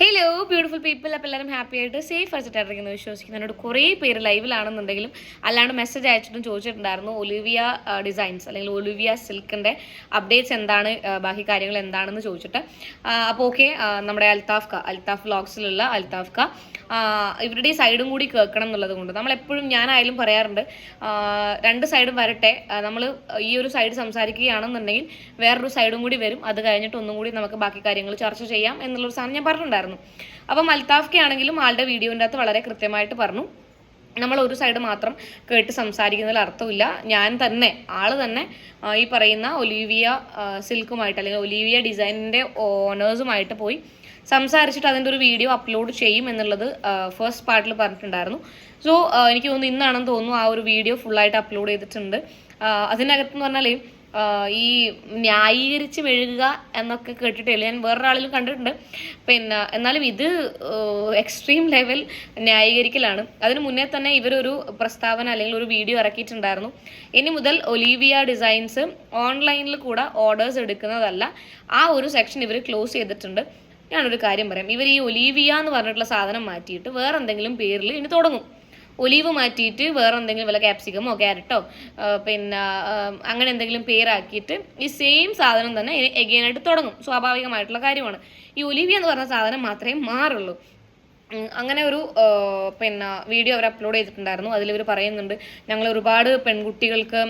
Hey hello beautiful people അപ്പോൾ എല്ലാവരും happy ആയിട്ട് സേഫ് ആയിട്ടായിരിക്കുന്നു വിശ്വസിക്കുന്നു. എന്നോട് കുറേ പേര് ലൈവിലാണെന്നുണ്ടെങ്കിലും അല്ലാണ്ട് മെസ്സേജ് അയച്ചിട്ടും ചോദിച്ചിട്ടുണ്ടായിരുന്നു ഒലിവിയ ഡിസൈൻസ് അല്ലെങ്കിൽ ഒലിവിയ സിൽക്കിന്റെ അപ്ഡേറ്റ്സ് എന്താണ് ബാക്കി കാര്യങ്ങൾ എന്താണെന്ന് ചോദിച്ചിട്ട്. അപ്പോൾ ഓക്കെ നമ്മുടെ അൽത്താഫ് ക അൽത്താഫ് വ്ളോഗ്സിലുള്ള അൽത്താഫ് ക. ഇവരുടെ സൈഡും കൂടി കേൾക്കണം എന്നുള്ളത് കൊണ്ട് നമ്മളെപ്പോഴും ഞാനായാലും പറയാറുണ്ട് രണ്ട് സൈഡും വരട്ടെ. നമ്മൾ ഈ ഒരു സൈഡ് സംസാരിക്കുകയാണെന്നുണ്ടെങ്കിൽ വേറൊരു സൈഡും കൂടി വരും. അത് കഴിഞ്ഞിട്ട് ഒന്നും കൂടി നമുക്ക് ബാക്കി കാര്യങ്ങൾ ചർച്ച ചെയ്യാം എന്നുള്ളൊരു സാധനം ഞാൻ പറഞ്ഞിട്ടുണ്ടായിരുന്നു. അപ്പം അൽത്താഫ്ക്ക് ആണെങ്കിലും ആളുടെ വീഡിയോന്റെ അകത്ത് വളരെ കൃത്യമായിട്ട് പറഞ്ഞു. നമ്മൾ ഒരു സൈഡ് മാത്രം കേട്ട് സംസാരിക്കുന്നതിൽ അർത്ഥമില്ല. ഞാൻ തന്നെ ആൾ തന്നെ ഈ പറയുന്ന ഒലീവിയ സിൽക്കുമായിട്ട് അല്ലെങ്കിൽ ഒലീവിയ ഡിസൈനിന്റെ ഓണേഴ്സുമായിട്ട് പോയി സംസാരിച്ചിട്ട് അതിന്റെ ഒരു വീഡിയോ അപ്ലോഡ് ചെയ്യും എന്നുള്ളത് ഫസ്റ്റ് പാർട്ടിൽ പറഞ്ഞിട്ടുണ്ടായിരുന്നു. സോ എനിക്ക് തോന്നുന്നു ഇന്നാണെന്ന് തോന്നുന്നു ആ ഒരു വീഡിയോ ഫുള്ളായിട്ട് അപ്ലോഡ് ചെയ്തിട്ടുണ്ട്. അതിനകത്ത് എന്ന് പറഞ്ഞാൽ ഈ ന്യായീകരിച്ച് മെഴുകുക എന്നൊക്കെ കേട്ടിട്ടില്ല ഞാൻ വേറൊരാളിലും കണ്ടിട്ടുണ്ട്. പിന്നെ എന്നാലും ഇത് എക്സ്ട്രീം ലെവൽ ന്യായീകരിക്കലാണ്. അതിന് മുന്നേ തന്നെ ഇവരൊരു പ്രസ്താവന അല്ലെങ്കിൽ ഒരു വീഡിയോ ഇറക്കിയിട്ടുണ്ടായിരുന്നു. ഇനി മുതൽ ഒലീവിയ ഡിസൈൻസ് ഓൺലൈനിൽ കൂടെ ഓർഡേഴ്സ് എടുക്കുന്നതല്ല. ആ ഒരു സെക്ഷൻ ഇവർ ക്ലോസ് ചെയ്തിട്ടുണ്ട്. ഞാനൊരു കാര്യം പറയാം. ഇവർ ഈ ഒലീവിയ എന്ന് പറഞ്ഞിട്ടുള്ള സാധനം മാറ്റിയിട്ട് വേറെ എന്തെങ്കിലും പേരിൽ ഇനി തുടങ്ങും. ഒലീവ് മാറ്റിയിട്ട് വേറെ എന്തെങ്കിലും വല്ല ക്യാപ്സിക്കമോ ക്യാരറ്റോ പിന്നെ അങ്ങനെ എന്തെങ്കിലും പേരാക്കിയിട്ട് ഈ സെയിം സാധനം തന്നെ എഗെയിനായിട്ട് തുടങ്ങും. സ്വാഭാവികമായിട്ടുള്ള കാര്യമാണ്. ഈ ഒലീവിയ എന്ന് പറഞ്ഞ സാധനം മാത്രമേ മാറുള്ളൂ. അങ്ങനെ ഒരു പിന്നെ വീഡിയോ അവർ അപ്ലോഡ് ചെയ്തിട്ടുണ്ടായിരുന്നു. അതിൽ ഇവർ പറയുന്നുണ്ട് ഞങ്ങൾ ഒരുപാട് പെൺകുട്ടികൾക്ക്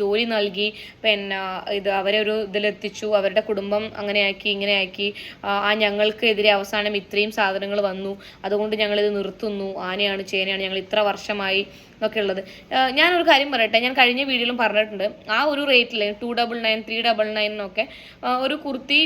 ജോലി നൽകി പിന്നെ ഇത് അവരെ ഒരു ഇതിലെത്തിച്ചു അവരുടെ കുടുംബം അങ്ങനെയാക്കി ഇങ്ങനെയാക്കി. ആ, ഞങ്ങൾക്കെതിരെ അവസാനം ഇത്രയും സാധനങ്ങൾ വന്നു. അതുകൊണ്ട് ഞങ്ങളിത് നിർത്തുന്നു. ആനയാണ് ചേനയാണ് ഞങ്ങൾ ഇത്ര വർഷമായി എന്നൊക്കെ ഉള്ളത്. ഞാനൊരു കാര്യം പറയട്ടെ. ഞാൻ കഴിഞ്ഞ വീഡിയോയിലും പറഞ്ഞിട്ടുണ്ട്. ആ ഒരു റേറ്റിൽ two double nine three double നയനൊക്കെ ഒരു കുർത്തി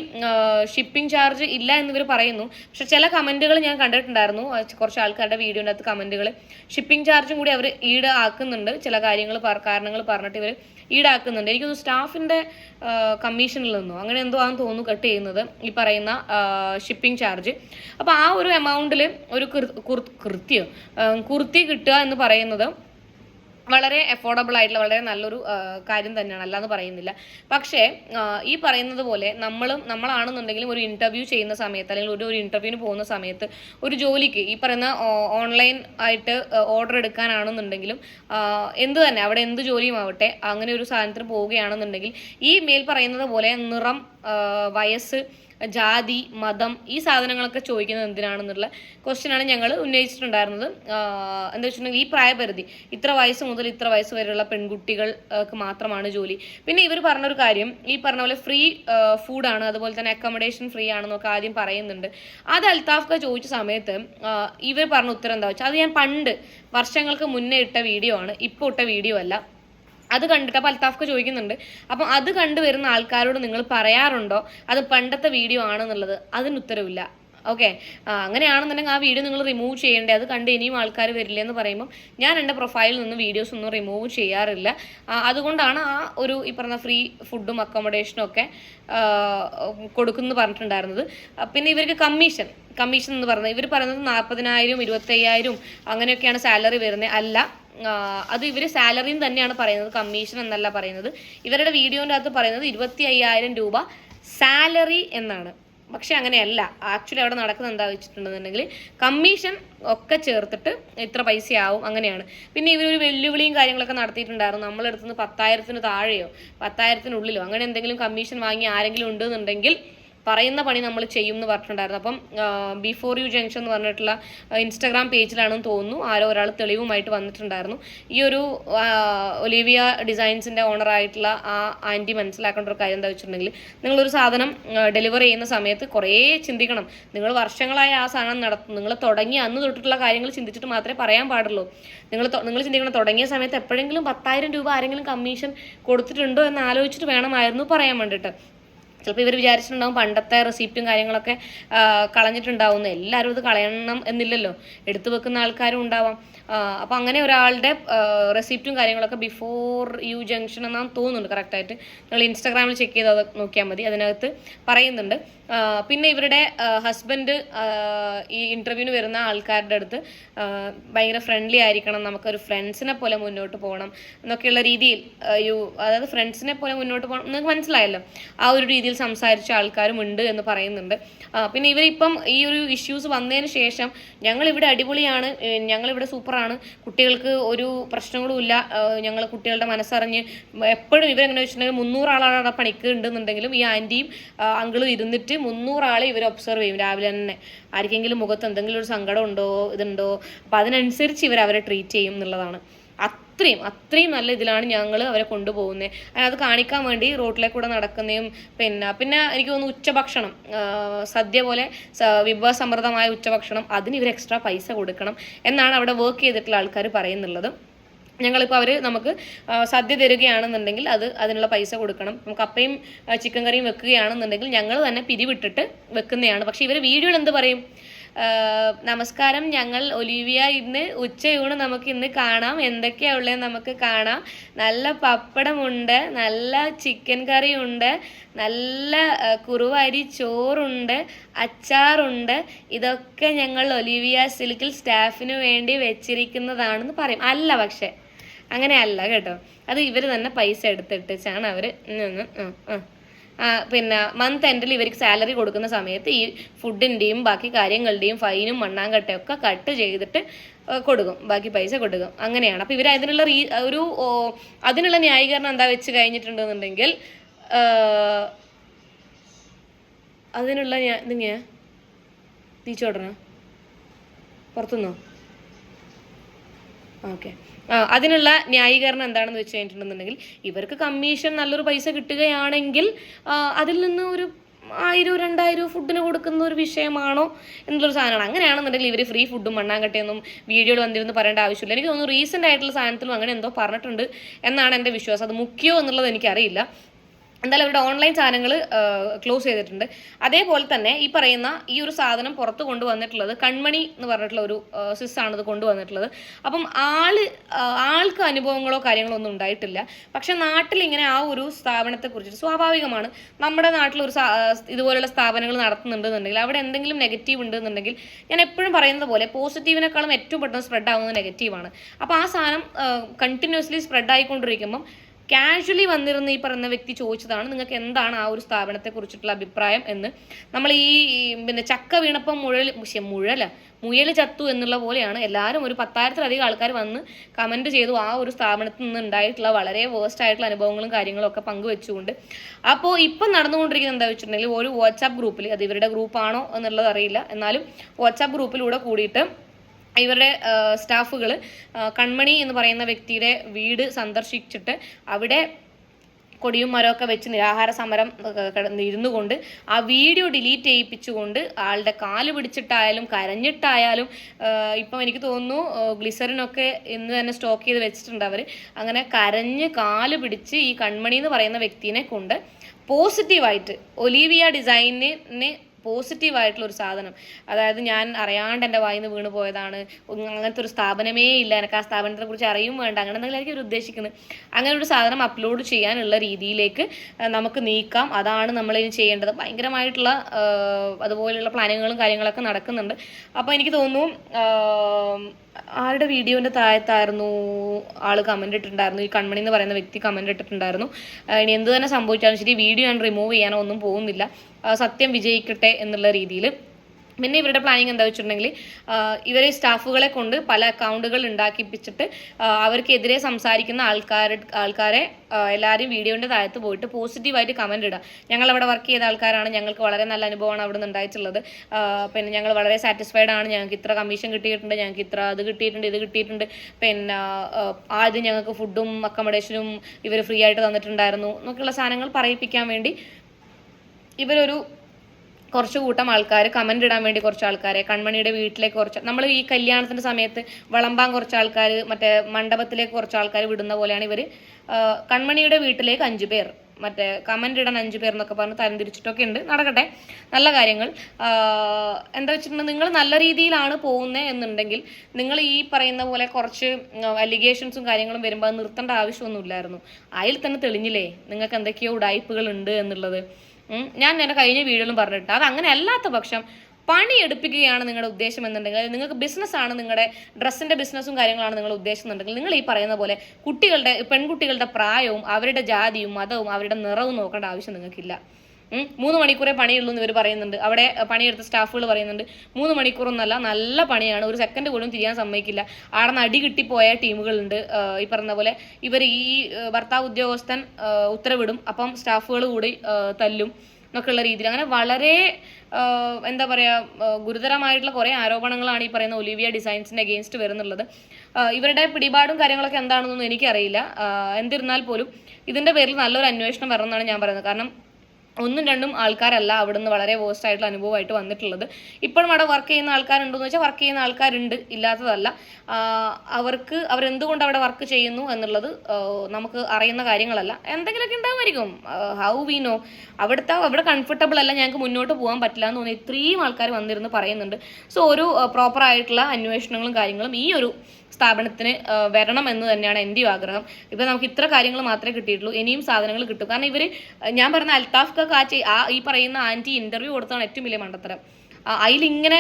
ഷിപ്പിംഗ് ചാർജ് ഇല്ല എന്നിവർ പറയുന്നു. പക്ഷെ ചില കമന്റുകൾ ഞാൻ കണ്ടിട്ടുണ്ടായിരുന്നു. ആ, കുറച്ച് ആൾക്കാരുടെ വീഡിയോന്റെ അകത്ത് കമന്റുകൾ ഷിപ്പിംഗ് ചാർജും കൂടി അവർ ഈടാക്കുന്നുണ്ട്. ചില കാര്യങ്ങൾ കാരണങ്ങൾ പറഞ്ഞിട്ട് ഇവർ ഈടാക്കുന്നുണ്ട്. എനിക്കൊന്ന് സ്റ്റാഫിന്റെ കമ്മീഷനിൽ നിന്നോ അങ്ങനെ എന്തോ ആണെന്ന് തോന്നുന്നു കട്ട് ചെയ്യുന്നത് ഈ പറയുന്ന ഷിപ്പിംഗ് ചാർജ് അപ്പോൾ ആ ഒരു എമൗണ്ടിൽ ഒരു കൃത്യം കുർത്തി കിട്ടുക എന്ന് പറയുന്നത് വളരെ അഫോർഡബിൾ ആയിട്ടുള്ള വളരെ നല്ലൊരു കാര്യം തന്നെയാണ്. അല്ലാന്ന് പറയുന്നില്ല. പക്ഷേ ഈ പറയുന്നത് പോലെ നമ്മളും നമ്മളാണെന്നുണ്ടെങ്കിലും ഒരു ഇന്റർവ്യൂ ചെയ്യുന്ന സമയത്ത് അല്ലെങ്കിൽ ഒരു ഒരു ഇന്റർവ്യൂവിന് പോകുന്ന സമയത്ത് ഒരു ജോലിക്ക് ഈ പറയുന്ന ഓൺലൈൻ ആയിട്ട് ഓർഡർ എടുക്കാനാണെന്നുണ്ടെങ്കിലും എന്ത് തന്നെ അവിടെ എന്ത് ജോലിയും ആവട്ടെ അങ്ങനെ ഒരു സാധനത്തിന് പോവുകയാണെന്നുണ്ടെങ്കിൽ ഈ മേൽ പറയുന്നത് പോലെ നിറം വയസ്സ് ജാതി മതം ഈ സാധനങ്ങളൊക്കെ ചോദിക്കുന്നത് എന്തിനാണെന്നുള്ള ക്വസ്റ്റ്യനാണ് ഞങ്ങൾ ഉന്നയിച്ചിട്ടുണ്ടായിരുന്നത്. എന്താ വെച്ചിട്ടുണ്ടെങ്കിൽ ഈ പ്രായപരിധി ഇത്ര വയസ്സ് മുതൽ ഇത്ര വയസ്സ് വരെയുള്ള പെൺകുട്ടികൾക്ക് മാത്രമാണ് ജോലി. പിന്നെ ഇവർ പറഞ്ഞൊരു കാര്യം ഈ പറഞ്ഞ പോലെ ഫ്രീ ഫുഡാണ് അതുപോലെ തന്നെ അക്കോമഡേഷൻ ഫ്രീ ആണെന്നൊക്കെ ആദ്യം പറയുന്നുണ്ട്. അത് അൽത്താഫ്ക ചോദിച്ച സമയത്ത് ഇവർ പറഞ്ഞ ഉത്തരം എന്താ വെച്ചാൽ അത് ഞാൻ പണ്ട് വർഷങ്ങൾക്ക് മുന്നേ ഇട്ട വീഡിയോ ആണ് ഇപ്പോൾ ഇട്ട വീഡിയോ അല്ല. അത് കണ്ടിട്ട് അപ്പോൾ അൽത്താഫ്ക്ക് ചോദിക്കുന്നുണ്ട്. അപ്പം അത് കണ്ടുവരുന്ന ആൾക്കാരോട് നിങ്ങൾ പറയാറുണ്ടോ? അത് പണ്ടത്തെ വീഡിയോ ആണെന്നുള്ളത്? അതിന് ഉത്തരവില്ല. ഓക്കെ. അങ്ങനെയാണെന്നുണ്ടെങ്കിൽ ആ വീഡിയോ നിങ്ങൾ റിമൂവ് ചെയ്യേണ്ടേ? അത് കണ്ട് ഇനിയും ആൾക്കാർ വരില്ല എന്ന് പറയുമ്പോൾ ഞാൻ എന്റെ പ്രൊഫൈലിൽ നിന്ന് വീഡിയോസ് ഒന്നും റിമൂവ് ചെയ്യാറില്ല. അതുകൊണ്ടാണ് ആ ഒരു ഈ പറഞ്ഞ ഫ്രീ ഫുഡും അക്കോമഡേഷനും ഒക്കെ കൊടുക്കുന്നു പറഞ്ഞിട്ടുണ്ടായിരുന്നത്. പിന്നെ ഇവർക്ക് കമ്മീഷൻ കമ്മീഷൻ എന്ന് പറയുന്നത് ഇവർ പറയുന്നത് നാൽപ്പതിനായിരം ഇരുപത്തയ്യായിരം അങ്ങനെയൊക്കെയാണ് സാലറി വരുന്നത്. അല്ല അത് ഇവർ സാലറിയും തന്നെയാണ് പറയുന്നത് കമ്മീഷൻ എന്നല്ല പറയുന്നത്. ഇവരുടെ വീഡിയോന്റെ അകത്ത് പറയുന്നത് ഇരുപത്തി അയ്യായിരം രൂപ സാലറി എന്നാണ്. പക്ഷെ അങ്ങനെയല്ല. ആക്ച്വലി അവിടെ നടക്കുന്നത് എന്താ വെച്ചിട്ടുണ്ടെന്നുണ്ടെങ്കിൽ കമ്മീഷൻ ഒക്കെ ചേർത്തിട്ട് ഇത്ര പൈസയാവും അങ്ങനെയാണ്. പിന്നെ ഇവരൊരു വെല്ലുവിളിയും കാര്യങ്ങളൊക്കെ നടത്തിയിട്ടുണ്ടായിരുന്നു. നമ്മളെടുത്തുനിന്ന് പത്തായിരത്തിന് താഴെയോ പത്തായിരത്തിനുള്ളിലോ അങ്ങനെ എന്തെങ്കിലും കമ്മീഷൻ വാങ്ങി ആരെങ്കിലും ഉണ്ടെന്നുണ്ടെങ്കിൽ പറയുന്ന പണി നമ്മൾ ചെയ്യും എന്ന് പറഞ്ഞിട്ടുണ്ടായിരുന്നു. അപ്പം ബിഫോർ യു ജംഗ്ഷൻ എന്ന് പറഞ്ഞിട്ടുള്ള ഇൻസ്റ്റാഗ്രാം പേജിലാണെന്ന് തോന്നുന്നു. ആരോ ഒരാൾ തെളിവുമായിട്ട് വന്നിട്ടുണ്ടായിരുന്നു. ഈ ഒരു ഒലീവിയ ഡിസൈൻസിന്റെ ഓണറായിട്ടുള്ള ആ ആന്റി മനസ്സിലാക്കേണ്ട ഒരു കാര്യം എന്താ വെച്ചിട്ടുണ്ടെങ്കിൽ നിങ്ങളൊരു സാധനം ഡെലിവറി ചെയ്യുന്ന സമയത്ത് കുറേ ചിന്തിക്കണം. നിങ്ങൾ വർഷങ്ങളായി ആ സാധനം നടത്തും നിങ്ങൾ തുടങ്ങി അന്ന് തൊട്ടിട്ടുള്ള കാര്യങ്ങൾ ചിന്തിച്ചിട്ട് മാത്രമേ പറയാൻ പാടുള്ളൂ. നിങ്ങൾ നിങ്ങൾ ചിന്തിക്കണം തുടങ്ങിയ സമയത്ത് എപ്പോഴെങ്കിലും പത്തായിരം രൂപ ആരെങ്കിലും കമ്മീഷൻ കൊടുത്തിട്ടുണ്ടോ എന്ന് ആലോചിച്ചിട്ട് വേണമായിരുന്നു പറയാൻ വേണ്ടിയിട്ട്. ചിലപ്പോൾ ഇവർ വിചാരിച്ചിട്ടുണ്ടാവും പണ്ടത്തെ റെസിപ്റ്റും കാര്യങ്ങളൊക്കെ കളഞ്ഞിട്ടുണ്ടാവുന്നു. കളഞ്ഞിട്ടുണ്ടാവും എല്ലാവരും ഇത് കളയണം എന്നില്ലല്ലോ. എടുത്തു വെക്കുന്ന ആൾക്കാരും ഉണ്ടാവാം. അപ്പോൾ അങ്ങനെ ഒരാളുടെ റെസിപ്റ്റും കാര്യങ്ങളൊക്കെ ബിഫോർ യു ജംഗ്ഷൻ എന്നാണ് തോന്നുന്നുണ്ട് കറക്റ്റായിട്ട് നിങ്ങൾ ഇൻസ്റ്റാഗ്രാമിൽ ചെക്ക് ചെയ്ത് അത് നോക്കിയാൽ മതി. അതിനകത്ത് പറയുന്നുണ്ട്. പിന്നെ ഇവരുടെ ഹസ്ബൻഡ് ഈ ഇന്റർവ്യൂവിന് വരുന്ന ആൾക്കാരുടെ അടുത്ത് ഭയങ്കര ഫ്രണ്ട്ലി ആയിരിക്കണം. നമുക്കൊരു ഫ്രണ്ട്സിനെ പോലെ മുന്നോട്ട് പോകണം എന്നൊക്കെയുള്ള രീതിയിൽ യു അതായത് ഫ്രണ്ട്സിനെ പോലെ മുന്നോട്ട് പോകണം. നിങ്ങൾക്ക് മനസ്സിലായല്ലോ? ആ ഒരു രീതിയിൽ സംസാരിച്ച ആൾക്കാരും ഉണ്ട് എന്ന് പറയുന്നുണ്ട്. പിന്നെ ഇവരിപ്പം ഈ ഒരു ഇഷ്യൂസ് വന്നതിന് ശേഷം ഞങ്ങൾ ഇവിടെ അടിപൊളിയാണ് ഞങ്ങൾ ഇവിടെ സൂപ്പറാണ്. കുട്ടികൾക്ക് ഒരു പ്രശ്നങ്ങളും ഇല്ല. ഞങ്ങൾ കുട്ടികളുടെ മനസ്സറിഞ്ഞ് എപ്പോഴും ഇവരെങ്ങനെ വെച്ചിട്ടുണ്ടെങ്കിൽ മുന്നൂറാളാണ് പണിക്ക് ഉണ്ടെന്നുണ്ടെങ്കിലും ഈ ആന്റിയും അങ്കിളും ഇരുന്നിട്ട് മുന്നൂറാളെ ഇവർ ഒബ്സർവ് ചെയ്യും രാവിലെ തന്നെ. ആർക്കെങ്കിലും മുഖത്ത് എന്തെങ്കിലും ഒരു സങ്കടം ഉണ്ടോ ഇതുണ്ടോ? അപ്പം അതിനനുസരിച്ച് ഇവർ അവരെ ട്രീറ്റ് ചെയ്യും എന്നുള്ളതാണ്. അത്രയും അത്രയും നല്ല ഇതിലാണ് ഞങ്ങൾ അവരെ കൊണ്ടുപോകുന്നത് അത് കാണിക്കാൻ വേണ്ടി റോട്ടിലെ കൂടെ നടക്കുന്നതും പിന്നെ പിന്നെ എനിക്ക് തോന്നുന്നു ഉച്ചഭക്ഷണം. സദ്യ പോലെ വിഭവസമൃദ്ധമായ ഉച്ചഭക്ഷണം. അതിന് ഇവർ എക്സ്ട്രാ പൈസ കൊടുക്കണം എന്നാണ് അവിടെ വർക്ക് ചെയ്തിട്ടുള്ള ആൾക്കാർ പറയുന്നുള്ളത്. ഞങ്ങളിപ്പോൾ അവർ നമുക്ക് സദ്യ തരികയാണെന്നുണ്ടെങ്കിൽ അത് അതിനുള്ള പൈസ കൊടുക്കണം. നമുക്ക് അപ്പയും ചിക്കൻ കറിയും വെക്കുകയാണെന്നുണ്ടെങ്കിൽ ഞങ്ങൾ തന്നെ പിരിവിട്ടിട്ട് വെക്കുന്നതാണ്. പക്ഷേ ഇവർ വീഡിയോയിൽ എന്ത് പറയും? നമസ്കാരം. ഞങ്ങൾ ഒലിവിയ ഇന്ന് ഉച്ചയൂണ് നമുക്ക് ഇന്ന് കാണാം. എന്തൊക്കെയാ ഉള്ളത് നമുക്ക് കാണാം. നല്ല പപ്പടമുണ്ട് നല്ല ചിക്കൻ കറിയുണ്ട് നല്ല കുറുവരി ചോറുണ്ട് അച്ചാറുണ്ട്. ഇതൊക്കെ ഞങ്ങൾ ഒലിവിയ സിൽക്കിൽ സ്റ്റാഫിന് വേണ്ടി വെച്ചിരിക്കുന്നതാണെന്ന് പറയും. അല്ല പക്ഷേ അങ്ങനെയല്ല കേട്ടോ. അത് ഇവർ തന്നെ പൈസ എടുത്തിട്ട് എടുത്തിട്ടാണ് അവർ പിന്നെ മന്ത് എൻഡിൽ ഇവർക്ക് സാലറി കൊടുക്കുന്ന സമയത്ത് ഈ ഫുഡിന്റെയും ബാക്കി കാര്യങ്ങളുടെയും ഫൈനും മണ്ണാങ്കട്ടയും ഒക്കെ കട്ട് ചെയ്തിട്ട് കൊടുക്കും. ബാക്കി പൈസ കൊടുക്കും. അങ്ങനെയാണ്. അപ്പോൾ ഇവർ അതിനുള്ള റീ ഒരു അതിനുള്ള ന്യായീകരണം എന്താ വെച്ച് കഴിഞ്ഞിട്ടുണ്ടെന്നുണ്ടെങ്കിൽ അതിനുള്ള ഞാൻ ഇതിങ്ങനെ തിരിച്ചോടണ പുറത്തുനിന്നോ? ഓക്കെ. അതിനുള്ള ന്യായീകരണം എന്താണെന്ന് വെച്ച് കഴിഞ്ഞിട്ടുണ്ടെന്നുണ്ടെങ്കിൽ ഇവർക്ക് കമ്മീഷൻ നല്ലൊരു പൈസ കിട്ടുകയാണെങ്കിൽ അതിൽ നിന്ന് ഒരു ആയിരം രണ്ടായിരം ഫുഡിന് കൊടുക്കുന്ന ഒരു വിഷയമാണോ എന്നുള്ളൊരു സാധനമാണ്. അങ്ങനെയാണെന്നുണ്ടെങ്കിൽ ഇവർ ഫ്രീ ഫുഡും മണ്ണാങ്കട്ടയൊന്നും വീഡിയോയിൽ വന്നിരുന്ന് പറയേണ്ട ആവശ്യമില്ല. എനിക്ക് തോന്നുന്നു റീസെന്റ് ആയിട്ടുള്ള സാധനത്തിലും അങ്ങനെ എന്തോ പറഞ്ഞിട്ടുണ്ട് എന്നാണ് എന്റെ വിശ്വാസം. അത് മുഖ്യമോ എന്നുള്ളത് എനിക്കറിയില്ല. എന്തായാലും അവരുടെ ഓൺലൈൻ സാധനങ്ങൾ ക്ലോസ് ചെയ്തിട്ടുണ്ട്. അതേപോലെ തന്നെ ഈ പറയുന്ന ഈ ഒരു സാധനം പുറത്ത് കൊണ്ടുവന്നിട്ടുള്ളത് കൺമണി എന്ന് പറഞ്ഞിട്ടുള്ള ഒരു സിസ് ആണ് ഇത് കൊണ്ടുവന്നിട്ടുള്ളത്. അപ്പം ആൾ ആൾക്ക് അനുഭവങ്ങളോ കാര്യങ്ങളോ ഒന്നും ഉണ്ടായിട്ടില്ല. പക്ഷെ നാട്ടിൽ ഇങ്ങനെ ആ ഒരു സ്ഥാപനത്തെ കുറിച്ചിട്ട് സ്വാഭാവികമാണ്. നമ്മുടെ നാട്ടിൽ ഒരു ഇതുപോലുള്ള സ്ഥാപനങ്ങൾ നടത്തുന്നുണ്ടെന്നുണ്ടെങ്കിൽ അവിടെ എന്തെങ്കിലും നെഗറ്റീവ് ഉണ്ടെന്നുണ്ടെങ്കിൽ ഞാൻ എപ്പോഴും പറയുന്നത് പോലെ പോസിറ്റീവിനേക്കാളും ഏറ്റവും പെട്ടെന്ന് സ്പ്രെഡ് ആവുന്നത് നെഗറ്റീവാണ്. അപ്പോൾ ആ സാധനം കണ്ടിന്യൂസ്ലി സ്പ്രെഡ് ആയിക്കൊണ്ടിരിക്കുമ്പം കാഷ്വലി വന്നിരുന്ന ഈ പറയുന്ന വ്യക്തി ചോദിച്ചതാണ് നിങ്ങൾക്ക് എന്താണ് ആ ഒരു സ്ഥാപനത്തെ കുറിച്ചിട്ടുള്ള അഭിപ്രായം എന്ന്. നമ്മൾ ഈ പിന്നെ ചക്ക വീണപ്പം മുഴൽ മുഴല മുയൽ ചത്തു എന്നുള്ള പോലെയാണ് എല്ലാവരും ഒരു പത്തായിരത്തിലധികം ആൾക്കാർ വന്ന് കമന്റ് ചെയ്തു ആ ഒരു സ്ഥാപനത്തിൽ നിന്ന് ഉണ്ടായിട്ടുള്ള വളരെ വേസ്റ്റ് ആയിട്ടുള്ള അനുഭവങ്ങളും കാര്യങ്ങളും ഒക്കെ പങ്കുവെച്ചുകൊണ്ട്. അപ്പോൾ ഇപ്പം നടന്നുകൊണ്ടിരിക്കുന്നത് എന്താ വെച്ചിട്ടുണ്ടെങ്കിൽ ഒരു വാട്സാപ്പ് ഗ്രൂപ്പിൽ അത് ഇവരുടെ ഗ്രൂപ്പാണോ എന്നുള്ളത് അറിയില്ല. എന്നാലും വാട്സാപ്പ് ഗ്രൂപ്പിലൂടെ കൂടിയിട്ട് ഇവരുടെ സ്റ്റാഫുകൾ കൺമണി എന്ന് പറയുന്ന വ്യക്തിയുടെ വീട് സന്ദർശിച്ചിട്ട് അവിടെ കൊടിയും മരമൊക്കെ വെച്ച് നിരാഹാര സമരം ഇരുന്നു കൊണ്ട് ആ വീഡിയോ ഡിലീറ്റ് ചെയ്യിപ്പിച്ചുകൊണ്ട് ആളുടെ കാൽ പിടിച്ചിട്ടായാലും കരഞ്ഞിട്ടായാലും ഇപ്പം എനിക്ക് തോന്നുന്നു ഗ്ലിസറിനൊക്കെ ഇന്ന് തന്നെ സ്റ്റോക്ക് ചെയ്ത് വെച്ചിട്ടുണ്ട് അവർ അങ്ങനെ കരഞ്ഞ് കാൽ പിടിച്ച് ഈ കൺമണി എന്ന് പറയുന്ന വ്യക്തിനെ കൊണ്ട് പോസിറ്റീവായിട്ട് ഒലീവിയ ഡിസൈനിന് പോസിറ്റീവ് ആയിട്ടുള്ള ഒരു സാധനം. അതായത് ഞാൻ അറിയാണ്ട് എന്റെ വായിന്ന് വീണ് പോയതാണ്. അങ്ങനത്തെ ഒരു സ്ഥാപനമേ ഇല്ല. എനിക്ക് ആ സ്ഥാപനത്തെ കുറിച്ച് അറിയും വേണ്ട. അങ്ങനെ എന്തെങ്കിലും അവർ ഉദ്ദേശിക്കുന്നത്. അങ്ങനെ ഒരു സാധനം അപ്ലോഡ് ചെയ്യാനുള്ള രീതിയിലേക്ക് നമുക്ക് നീക്കാം. അതാണ് നമ്മൾ ഇനി ചെയ്യേണ്ടത്. ഭയങ്കരമായിട്ടുള്ള അതുപോലെയുള്ള പ്ലാനിങ്ങുകളും കാര്യങ്ങളൊക്കെ നടക്കുന്നുണ്ട്. അപ്പോൾ എനിക്ക് തോന്നുന്നു ആരുടെ വീഡിയോന്റെ താഴത്തായിരുന്നു ആൾ കമന്റ് ഇട്ടിട്ടുണ്ടായിരുന്നു? ഈ കൺമണി എന്ന് പറയുന്ന വ്യക്തി കമന്റ് ഇട്ടിട്ടുണ്ടായിരുന്നു. ഇനി എന്ത് തന്നെ സംഭവിച്ചാലും ശരി വീഡിയോ ഞാൻ റിമൂവ് ചെയ്യാനോ ഒന്നും പോകുന്നില്ല. സത്യം വിജയിക്കട്ടെ എന്നുള്ള രീതിയിൽ പിന്നെ ഇവരുടെ പ്ലാനിങ് എന്താ വെച്ചിട്ടുണ്ടെങ്കിൽ ഇവരെ സ്റ്റാഫുകളെ കൊണ്ട് പല അക്കൗണ്ടുകൾ ഉണ്ടാക്കിപ്പിച്ചിട്ട് അവർക്കെതിരെ സംസാരിക്കുന്ന ആൾക്കാർ ആൾക്കാരെ എല്ലാവരും വീഡിയോന്റെ താഴത്ത് പോയിട്ട് പോസിറ്റീവായിട്ട് കമന്റ് ഇടുക. ഞങ്ങൾ അവിടെ വർക്ക് ചെയ്ത ആൾക്കാരാണ് ഞങ്ങൾക്ക് വളരെ നല്ല അനുഭവമാണ് അവിടെ നിന്ന് ഉണ്ടായിട്ടുള്ളത് പിന്നെ ഞങ്ങൾ വളരെ സാറ്റിസ്ഫൈഡ് ആണ് ഞങ്ങൾക്ക് ഇത്ര കമ്മീഷൻ കിട്ടിയിട്ടുണ്ട് ഞങ്ങൾക്ക് ഇത്ര അത് കിട്ടിയിട്ടുണ്ട് ഇത് കിട്ടിയിട്ടുണ്ട്. പിന്നെ ആദ്യം ഞങ്ങൾക്ക് ഫുഡും അക്കോമഡേഷനും ഇവർ ഫ്രീ ആയിട്ട് തന്നിട്ടുണ്ടായിരുന്നു. എന്നൊക്കെയുള്ള സാധനങ്ങൾ പറയിപ്പിക്കാൻ വേണ്ടി ഇവരൊരു കുറച്ച് കൂട്ടം ആൾക്കാർ കമന്റ് ഇടാൻ വേണ്ടി കുറച്ച് ആൾക്കാരെ കൺമണിയുടെ വീട്ടിലേക്ക് കുറച്ച് നമ്മൾ ഈ കല്യാണത്തിന്റെ സമയത്ത് വിളമ്പാൻ കുറച്ച് ആൾക്കാർ മറ്റേ മണ്ഡപത്തിലേക്ക് കുറച്ച് ആൾക്കാർ വിടുന്ന പോലെയാണ് ഇവർ കൺമണിയുടെ വീട്ടിലേക്ക് അഞ്ച് പേർ മറ്റേ കമന്റ് ഇടാൻ അഞ്ച് പേർ എന്നൊക്കെ പറഞ്ഞ് തരംതിരിച്ചിട്ടൊക്കെ ഉണ്ട്. നടക്കട്ടെ. നല്ല കാര്യങ്ങൾ. എന്താ വെച്ചിട്ടുണ്ടെങ്കിൽ നിങ്ങൾ നല്ല രീതിയിലാണ് പോകുന്നത് എന്നുണ്ടെങ്കിൽ നിങ്ങൾ ഈ പറയുന്ന പോലെ കുറച്ച് അലിഗേഷൻസും കാര്യങ്ങളും വരുമ്പോൾ അത് നിർത്തേണ്ട ആവശ്യമൊന്നുമില്ലായിരുന്നു. അതിൽ തന്നെ തെളിഞ്ഞില്ലേ? നിങ്ങൾക്ക് എന്തൊക്കെയോ ഉടായ്പകൾ ഉണ്ട് എന്നുള്ളത്. ഞാൻ എന്റെ കഴിഞ്ഞ വീഡിയോയിലും പറഞ്ഞിട്ട് അത് അങ്ങനെ അല്ലാത്ത പക്ഷം പണി എടുപ്പിക്കുകയാണ് നിങ്ങളുടെ ഉദ്ദേശം എന്നുണ്ടെങ്കിൽ നിങ്ങൾക്ക് ബിസിനസ്സാണ് നിങ്ങളുടെ ഡ്രസ്സിന്റെ ബിസിനസ്സും കാര്യങ്ങളാണ് നിങ്ങൾ ഉദ്ദേശിക്കുന്നുണ്ടെങ്കിൽ നിങ്ങൾ ഈ പറയുന്ന പോലെ കുട്ടികളുടെ പെൺകുട്ടികളുടെ പ്രായവും അവരുടെ ജാതിയും മതവും അവരുടെ നിറവും നോക്കേണ്ട ആവശ്യം നിങ്ങൾക്കില്ല. മൂന്ന് മണിക്കൂറേ പണിയുള്ളൂ എന്ന് ഇവർ പറയുന്നുണ്ട്. അവിടെ പണിയെടുത്ത സ്റ്റാഫുകൾ പറയുന്നുണ്ട്. മൂന്ന് മണിക്കൂറൊന്നല്ല നല്ല പണിയാണ്. ഒരു സെക്കൻഡ് പോലും തിരിയാൻ സമ്മതിക്കില്ല. അവിടെ നിന്ന് അടി കിട്ടിപ്പോയ ടീമുകളുണ്ട്. ഈ പറഞ്ഞ പോലെ ഇവർ ഈ ഭർത്താവ് ഉദ്യോഗസ്ഥൻ ഉത്തരവിടും. അപ്പം സ്റ്റാഫുകൾ കൂടി തല്ലും എന്നൊക്കെയുള്ള രീതിയിൽ. അങ്ങനെ വളരെ എന്താ പറയുക ഗുരുതരമായിട്ടുള്ള കുറേ ആരോപണങ്ങളാണ് ഈ പറയുന്ന ഒലിവിയ ഡിസൈൻസിന്റെ അഗെയിൻസ്റ്റ് വരുന്നുള്ളത്. ഇവരുടെ പിടിപാടും കാര്യങ്ങളൊക്കെ എന്താണെന്നൊന്നും എനിക്കറിയില്ല. എന്തിരുന്നാൽ പോലും ഇതിന്റെ പേരിൽ നല്ലൊരു അന്വേഷണം വരണമെന്നാണ് ഞാൻ പറയുന്നത്. കാരണം ഒന്നും രണ്ടും ആൾക്കാരല്ല. അവിടുന്ന് വളരെ വേസ്റ്റ് ആയിട്ടുള്ള അനുഭവമായിട്ട് വന്നിട്ടുള്ളത്. ഇപ്പോഴും അവിടെ വർക്ക് ചെയ്യുന്ന ആൾക്കാരുണ്ടെന്ന് വെച്ചാൽ വർക്ക് ചെയ്യുന്ന ആൾക്കാരുണ്ട്. ഇല്ലാത്തതല്ല. അവർക്ക് അവരെന്തുകൊണ്ട് അവിടെ വർക്ക് ചെയ്യുന്നു എന്നുള്ളത് നമുക്ക് അറിയുന്ന കാര്യങ്ങളല്ല. എന്തെങ്കിലുമൊക്കെ ഉണ്ടാവുമായിരിക്കും. ഹൗ വി നോ അവിടുത്തെ അവിടെ കംഫർട്ടബിൾ അല്ല. ഞങ്ങൾക്ക് മുന്നോട്ട് പോകാൻ പറ്റില്ല എന്ന് തോന്നി ഇത്രയും ആൾക്കാർ വന്നിരുന്ന് പറയുന്നുണ്ട്. സോ ഒരു പ്രോപ്പർ ആയിട്ടുള്ള അന്വേഷണങ്ങളും കാര്യങ്ങളും ഈ ഒരു സ്ഥാപനത്തിന് വരണം എന്ന് തന്നെയാണ് എന്റെയും ആഗ്രഹം. ഇപ്പം നമുക്ക് ഇത്ര കാര്യങ്ങൾ മാത്രമേ കിട്ടിയിട്ടുള്ളൂ. ഇനിയും സാധനങ്ങൾ കിട്ടും. കാരണം ഇവർ ഞാൻ പറഞ്ഞ അൽത്താഫ് കാ ആ ഈ പറയുന്ന ആന്റി ഇന്റർവ്യൂ കൊടുത്തതാണ് ഏറ്റവും വലിയ മണ്ടത്തരം. അതിലിങ്ങനെ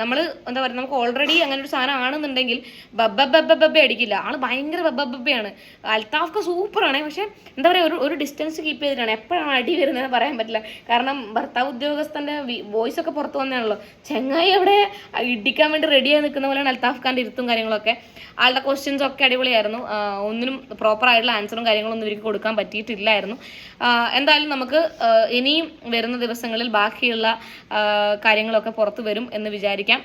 നമ്മൾ എന്താ പറയുക നമുക്ക് ഓൾറെഡി അങ്ങനെ ഒരു സാധനം ആണെന്നുണ്ടെങ്കിൽ ബബ്ബബ്ബബ്ബ അടിക്കില്ല. ആൾ ഭയങ്കര ബബ്ബബ്ബയാണ് അൽത്താഫ്ക്ക് സൂപ്പറാണ് പക്ഷെ എന്താ പറയുക ഒരു ഒരു ഡിസ്റ്റൻസ് കീപ്പ് ചെയ്തിട്ടാണ്. എപ്പോഴാണ് അടി വരുന്നതെന്ന് പറയാൻ പറ്റില്ല. കാരണം ഭർത്താവ് ഉദ്യോഗസ്ഥന്റെ വോയിസ് ഒക്കെ പുറത്തു വന്നതാണല്ലോ. ചെങ്ങായി അവിടെ ഇടിക്കാൻ വേണ്ടി റെഡിയായി നിൽക്കുന്ന പോലെയാണ് അൽത്താഫ് ഖാന്റെ ഇരുത്തും കാര്യങ്ങളൊക്കെ. ആളുടെ ക്വസ്റ്റ്യൻസ് ഒക്കെ അടിപൊളിയായിരുന്നു. ഒന്നിനും പ്രോപ്പർ ആയിട്ടുള്ള ആൻസറും കാര്യങ്ങളും ഒന്നും ഇവർക്ക് കൊടുക്കാൻ പറ്റിയിട്ടില്ലായിരുന്നു. എന്തായാലും നമുക്ക് ഇനിയും വരുന്ന ദിവസങ്ങളിൽ ബാക്കിയുള്ള ആ, കാര്യങ്ങളൊക്കെ പുറത്തു വരും എന്ന് വിചാരിക്കാം.